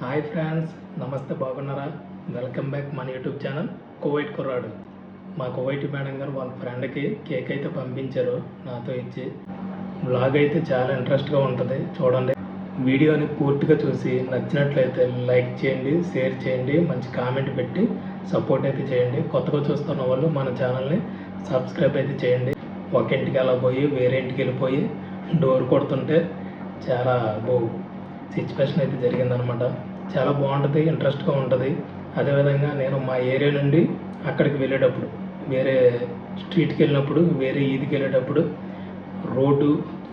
Hi friends నమస్తే బాగున్నారా? Welcome back మన యూట్యూబ్ ఛానల్ కువైట్ కుర్రాడు. మా కువైట్ మేడం గారు వాళ్ళ ఫ్రెండ్కి కేక్ అయితే పంపించారు నాతో ఇచ్చి. బ్లాగ్ అయితే చాలా ఇంట్రెస్ట్గా ఉంటుంది చూడండి. వీడియోని పూర్తిగా చూసి నచ్చినట్లయితే లైక్ చేయండి షేర్ చేయండి మంచి కామెంట్ పెట్టి సపోర్ట్ అయితే చేయండి. కొత్తగా చూస్తున్న వాళ్ళు మన ఛానల్ని సబ్స్క్రైబ్ అయితే చేయండి. ఒక ఇంటికి అలా పోయి వేరే ఇంటికి వెళ్ళిపోయి డోర్ కొడుతుంటే చాలా బో సిచ్యువేషన్ అయితే జరిగిందనమాట చాలా బాగుంటుంది ఇంట్రెస్ట్గా ఉంటుంది. అదేవిధంగా నేను మా ఏరియా నుండి అక్కడికి వెళ్ళేటప్పుడు వేరే స్ట్రీట్కి వెళ్ళినప్పుడు వేరే ఈదికి వెళ్ళేటప్పుడు రోడ్డు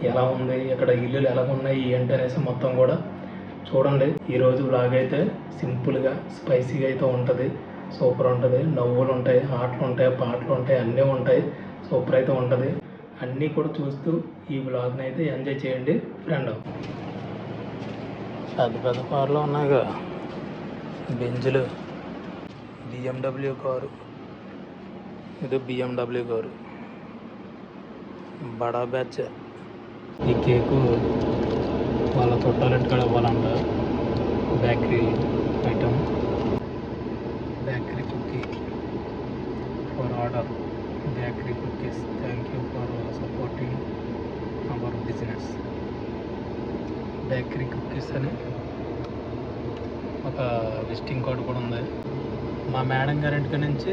ఎలా ఉంది ఇక్కడ ఇల్లులు ఎలా ఉన్నాయి ఏంటి అనేసి మొత్తం కూడా చూడండి. ఈరోజు బ్లాగ్ అయితే సింపుల్గా స్పైసీగా అయితే ఉంటుంది. సూపర్ ఉంటుంది. నవ్వులు ఉంటాయి ఆటలు ఉంటాయి పాటలు ఉంటాయి అన్నీ ఉంటాయి. సూపర్ అయితే ఉంటుంది. అన్నీ కూడా చూస్తూ ఈ బ్లాగ్ని అయితే ఎంజాయ్ చేయండి. ఫ్రెండ్ పెద్ద పెద్ద కార్లు ఉన్నాయిగా. బెంజులు. BMW car. ఇది బిఎండబ్ల్యూ కారు. బడా బ్యాచ్. ఈ కేకు వాళ్ళ చుట్టాలంటి కాడ ఇవ్వాలంట bakery item bakery cookie for order. Bakery cookies thank you for supporting our business. Bakery cookies అని ఒక విజిటింగ్ కార్డు కూడా ఉంది. మా మేడం గారి నుంచి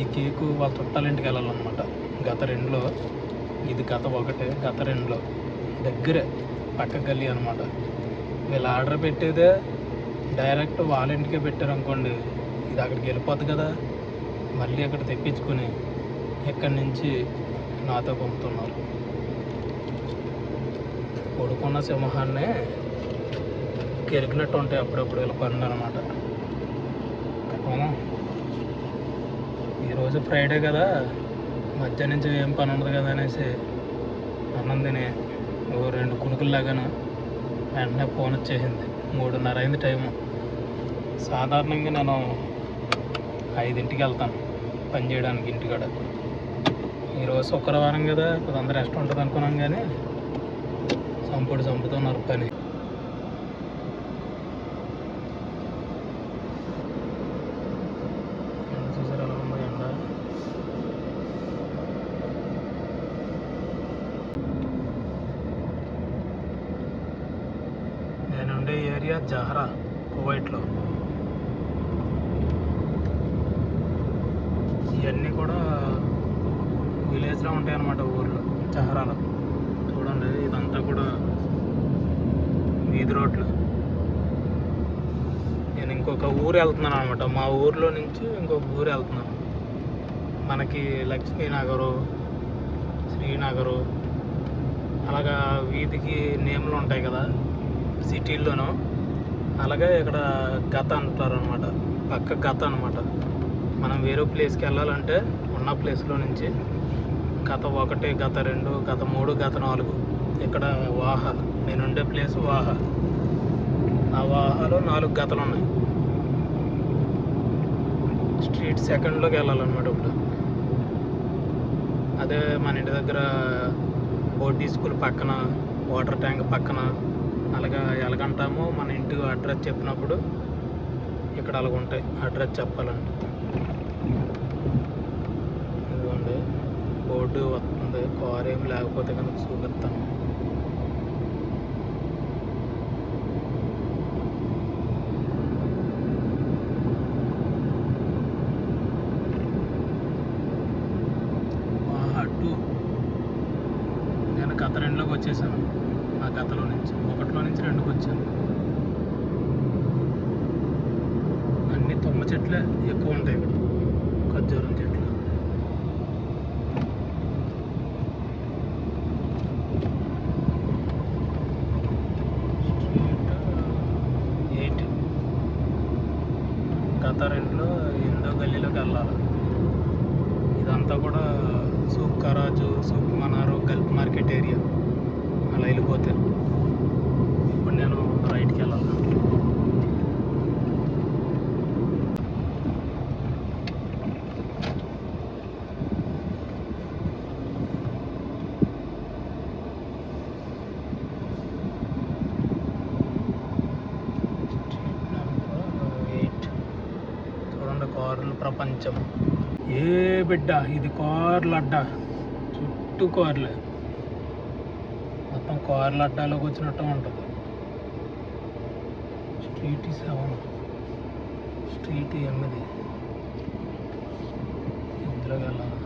ఈ కేకు వాళ్ళ చుట్టాలింటికి వెళ్ళాలన్నమాట. గత రెండులో. ఇది గత ఒకటే గత రెండులో. దగ్గరే పక్క గల్లీ అనమాట వీళ్ళు ఆర్డర్ పెట్టేదే డైరెక్ట్ వాళ్ళ ఇంటికే పెట్టారు అనుకోండి ఇది అక్కడికి వెళ్ళిపోద్ది కదా. మళ్ళీ అక్కడ తెప్పించుకొని ఇక్కడి నుంచి నాతో పంపుతున్నారు. పడుకున్న సింహాన్ని కెరికినట్టు ఉంటాయి అప్పుడప్పుడు వీళ్ళ పనులు అనమాట ఈరోజు ఫ్రైడే కదా. మధ్య నుంచి ఏం పని ఉండదు కదా అనేసి అన్నం తిని ఓ రెండు కునుకుల్లాగాను వెంటనే ఫోన్ వచ్చేసింది. మూడున్నర అయింది టైము సాధారణంగా నేను ఐదింటికి వెళ్తాను పని చేయడానికి ఇంటికాడ. ఈరోజు శుక్రవారం కదా కొంత రెస్ట్ ఉంటుంది అనుకున్నాం కానీ సంపుడు చంపుతున్నారు పని ఎండ చూసారు ఎలా ఉందో ఎండ నేనుండే ఏరియా జహరా కువైట్లో. ఇవన్నీ కూడా విలేజ్లో ఉంటాయన్నమాట ఊర్లో జహరాలో. చూడండి ఇదంతా కూడా వీధి రోడ్లు. నేను ఇంకొక ఊరు వెళ్తున్నాను అనమాట మా ఊర్లో నుంచి ఇంకొక ఊరు వెళ్తున్నాను. మనకి లక్ష్మీనగరు శ్రీనగరు అలాగా వీధికి నేమ్లు ఉంటాయి కదా సిటీల్లోనూ. అలాగే ఇక్కడ గత అంటారు అనమాట పక్క గత అనమాట మనం వేరే ప్లేస్కి వెళ్ళాలంటే ఉన్న ప్లేస్లో నుంచి గత ఒకటి గత రెండు గత మూడు గత నాలుగు. ఇక్కడ వాహ నేనుండే ప్లేస్ వాహ. ఆ వాహలో నాలుగు గతలు ఉన్నాయి. స్ట్రీట్ సెకండ్లోకి వెళ్ళాలన్నమాట ఇప్పుడు. అదే మన ఇంటి దగ్గర బోర్డీ స్కూల్ పక్కన వాటర్ ట్యాంక్ పక్కన అలాగా ఎలాగంటామో మన ఇంటి అడ్రస్ చెప్పినప్పుడు ఇక్కడ అలాగ ఉంటాయి అడ్రస్ చెప్పాలంటే. ఇదిగోండి బోర్డు వస్తుంది. కార్ ఏమి లేకపోతే కనుక చూపిస్తాను. అటు. నేను గత రెండులోకి వచ్చేసాను. గతలో నుంచి ఒకటిలో నుంచి రెండుకి వచ్చాను. అన్ని తుమ్మ చెట్లే ఎక్కువ ఉంటాయి ఇక్కడ ఖర్జూరం చెట్లు. ఎయిట్ గత రెండులో ఎనిమిదో గల్లీలోకి వెళ్ళాలి. ఇదంతా కూడా సూప్ కరాజు సూప్ మనారు గల్ఫ్ మార్కెట్ ఏరియా. అట్లా వెళ్ళిపోతే ఇప్పుడు నేను రైట్కి వెళ్ళాలి. కార్లు ప్రపంచం. ఏ బిడ్డ ఇది కార్లు అడ్డ. చుట్టూ కార్లు. మొత్తం కార్లు అడ్డాలోకి వచ్చినట్టు ఉంటుంది. స్ట్రీట్ సెవెన్ స్ట్రీట్ ఎనిమిది. ఇందులోకి వెళ్ళాలి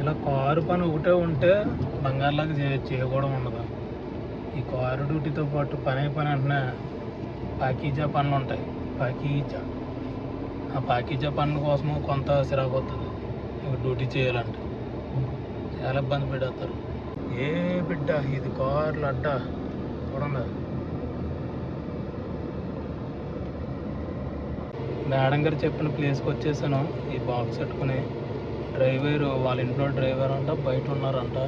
ఇలా కారు పని ఒకటే ఉంటే బంగారులాగా చేయ చేయకూడదు ఉండదు. ఈ కారు డ్యూటీతో పాటు పని పని వెంటనే పాకీజా పనులు ఉంటాయి. పాకీజా. ఆ పాకీజా పనుల కోసం కొంత సిరాకు వస్తుంది ఇక డ్యూటీ చేయాలంటే. చాలా ఇబ్బంది పెడతారు ఏ బిడ్డ ఇది కార్లు అడ్డ? చూడండి. మేడం గారు చెప్పిన ప్లేస్కి వచ్చేసాను. ఈ బాక్స్ పెట్టుకుని డ్రైవర్ వాళ్ళ ఇంట్లో డ్రైవర్ అంట బయట ఉన్నారంట.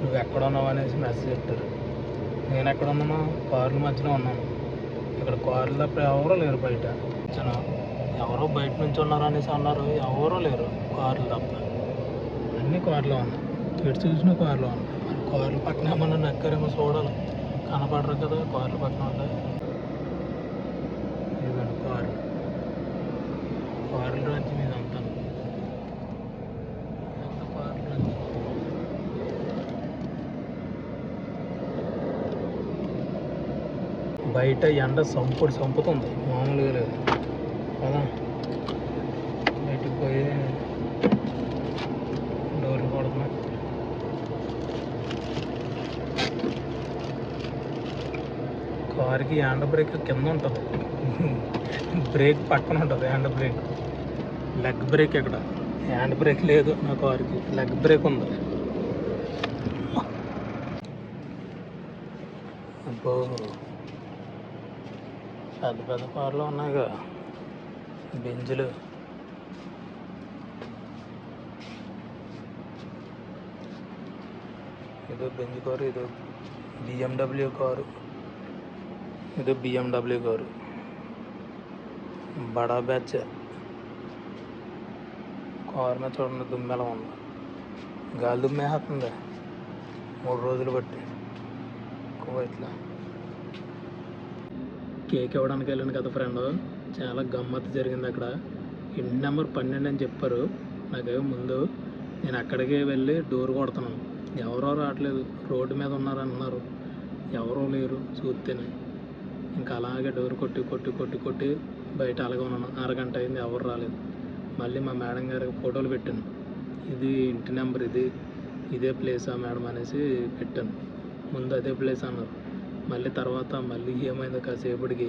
నువ్వు ఎక్కడ ఉన్నావు? అనేసి మెసేజ్ పెట్టారు. నేను ఎక్కడ ఉన్నాను? కార్ల మధ్యలో ఉన్నాను. ఇక్కడ కార్లు తప్ప ఎవరూ లేరు బయట. ఎవరో బయట నుంచి ఉన్నారు అనేసి అన్నారు. ఎవరూ లేరు. కార్లు తప్ప. అన్ని కార్లు ఉన్నాయి. ఎటు చూసిన కార్లు ఉన్నాయి. మరి పక్కన ఏమన్నా నక్కారేమో చూడాలి. కనపడరు కదా కార్లు పక్కన ఉంటాయి ఇదిగోండి కారు. కార్ల నుంచి మీద అంతా అంతా కార్ల బయట ఎండ సంపుడు సంపుతుంది. మామూలుగా లేదు. కదా బయటికి పోయి డోర్లు కొడుతున్నాయి కారుకి హ్యాండ్ బ్రేక్ కింద ఉంటుంది. బ్రేక్ పక్కన ఉంటుంది హ్యాండ్ బ్రేక్. లెగ్ బ్రేక్ ఇక్కడ. హ్యాండ్ బ్రేక్ లేదు నా కార్కి లెగ్ బ్రేక్ ఉంది. అబ్బో. పెద్ద పెద్ద కార్లు ఉన్నాయిగా. బెంజులు. ఏదో బెంజ్ కారు ఏదో బిఎండబ్ల్యూ కారు. ఇది బిఎండబ్ల్యూ కారు. బడా బ్యాచ్. కారు మీద చూడండి దుమ్మెలా ఉంది. గాలి దుమ్మేస్తుంది మూడు రోజులు బట్టి ఇట్లా కేక్ ఇవ్వడానికి వెళ్ళాను కదా ఫ్రెండ్. చాలా గమ్మత్తు జరిగింది అక్కడ. ఇంటి నెంబర్ పన్నెండు అని చెప్పారు. నాకు ముందు నేను అక్కడికే వెళ్ళి డోర్ కొడుతున్నాను. ఎవరో రావట్లేదు. రోడ్డు మీద ఉన్నారు అంటున్నారు ఎవరో లేరు. చూస్తేనే. ఇంకా అలాగే డోర్ కొట్టి కొట్టి కొట్టి కొట్టి బయట అలాగే ఉన్నాను అరగంట అయింది ఎవరు రాలేదు. మళ్ళీ మా మేడం గారికి ఫోటోలు పెట్టాను. ఇది ఇంటి నెంబర్ ఇది ఇదే ప్లేసా మేడం అనేసి పెట్టాను. ముందు అదే ప్లేస్ అన్నారు. మళ్ళీ తర్వాత మళ్ళీ ఏమైందో కాసేపటికి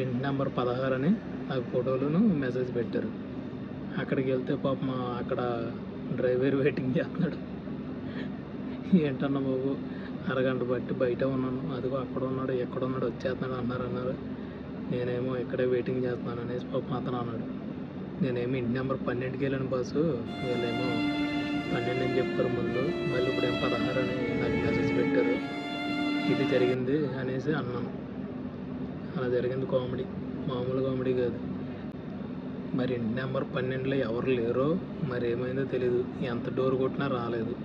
ఇంటి నెంబర్ పదహారు అని నాకు ఫోటోలను మెసేజ్ పెట్టారు. అక్కడికి వెళ్తే పాపం అక్కడ డ్రైవర్ వెయిటింగ్ చేస్తున్నాడు. ఏంటన్నా బాబు? అరగంట బట్టి బయట ఉన్నాను. అదిగో అక్కడ ఉన్నాడు ఎక్కడ ఉన్నాడు వచ్చేస్తున్నాడు అన్నారు అన్నారు. నేనేమో ఇక్కడే వెయిటింగ్ చేస్తున్నాను అనేసి పాపం అతను అన్నాడు. నేనేమో ఇంటి నెంబర్ పన్నెండుకి వెళ్ళాను బస్సు వీళ్ళేమో పన్నెండు అని చెప్పారు ముందు. మళ్ళీ ఇప్పుడు ఏం పదహారు అని నాకు మెసేజ్ పెట్టారు. ఇది జరిగింది అనేసి అన్నాను. అలా జరిగింది కామెడీ మామూలు కామెడీ కాదు. మరి ఇంటి నెంబర్ పన్నెండులో ఎవరు లేరో మరి ఏమైందో తెలియదు ఎంత డోర్ కొట్టినా రాలేదు.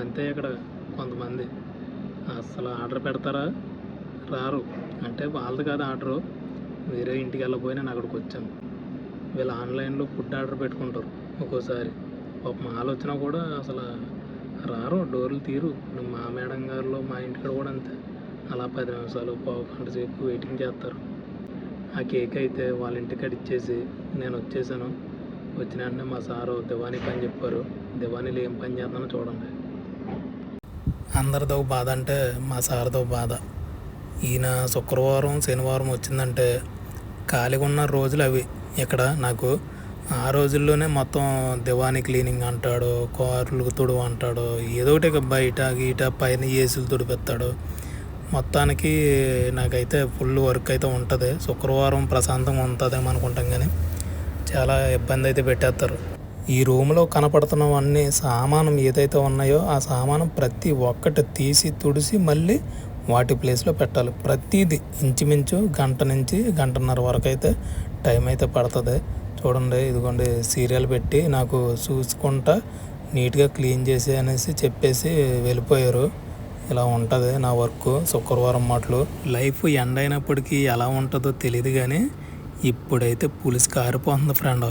అంతే ఇక్కడ కొంతమంది. అసలు ఆర్డర్ పెడతారా? రారు. అంటే వాళ్ళది కాదు ఆర్డరు. వేరే ఇంటికి వెళ్ళబోయి నేను అక్కడికి వచ్చాను. వీళ్ళు ఆన్లైన్లో ఫుడ్ ఆర్డర్ పెట్టుకుంటారు ఒక్కోసారి. పాపం ఆలోచన కూడా అసలు రారు. డోర్లు తీరు. ఇప్పుడు మా మేడం గారిలో మా ఇంటికాడ కూడా అంతే. అలా పది నిమిషాలు పావు గంట సేపు వెయిటింగ్ చేస్తారు. ఆ కేక్ అయితే వాళ్ళ ఇంటికాడ ఇచ్చేసి నేను వచ్చేసాను. వచ్చిన వెంటనే మా సారు దివాణి పని చెప్పారు. దివానీలో ఏం పని చేస్తానో చూడండి. అందరిదో బాధ అంటే మా సార్దో బాధ. ఈయన శుక్రవారం శనివారం వచ్చిందంటే ఖాళీగా ఉన్న రోజులు అవి ఇక్కడ నాకు. ఆ రోజుల్లోనే మొత్తం దివాణి క్లీనింగ్ అంటాడు కార్లు తుడువు అంటాడు ఏదో ఒకటి బయట గీట పైన ఏసీలు తుడిపెత్తాడు. మొత్తానికి నాకైతే ఫుల్ వర్క్ అయితే ఉంటుంది. శుక్రవారం ప్రశాంతంగా ఉంటుందేమో అనుకుంటాం కానీ చాలా ఇబ్బంది అయితే పెట్టేస్తారు. ఈ రూమ్లో కనపడుతున్నవన్నీ సామానం ఏదైతే ఉన్నాయో ఆ సామానం ప్రతి ఒక్కటి తీసి తుడిసి మళ్ళీ వాటి ప్లేస్లో పెట్టాలి. ప్రతిదీ ఇంచుమించు గంట నుంచి గంటన్నర వరకు అయితే టైం అయితే పడుతుంది. చూడండి ఇదిగోండి సీరియల్ పెట్టి నాకు చూసుకుంటా నీట్గా క్లీన్ చేసి అనేసి చెప్పేసి వెళ్ళిపోయారు. ఇలా ఉంటుంది నా వర్క్ శుక్రవారం మాటలు. లైఫ్ ఎండ్ అయినప్పటికీ ఎలా ఉంటుందో తెలియదు కానీ ఇప్పుడైతే పులిసి కారిపోతుంది ఫ్రెండ్.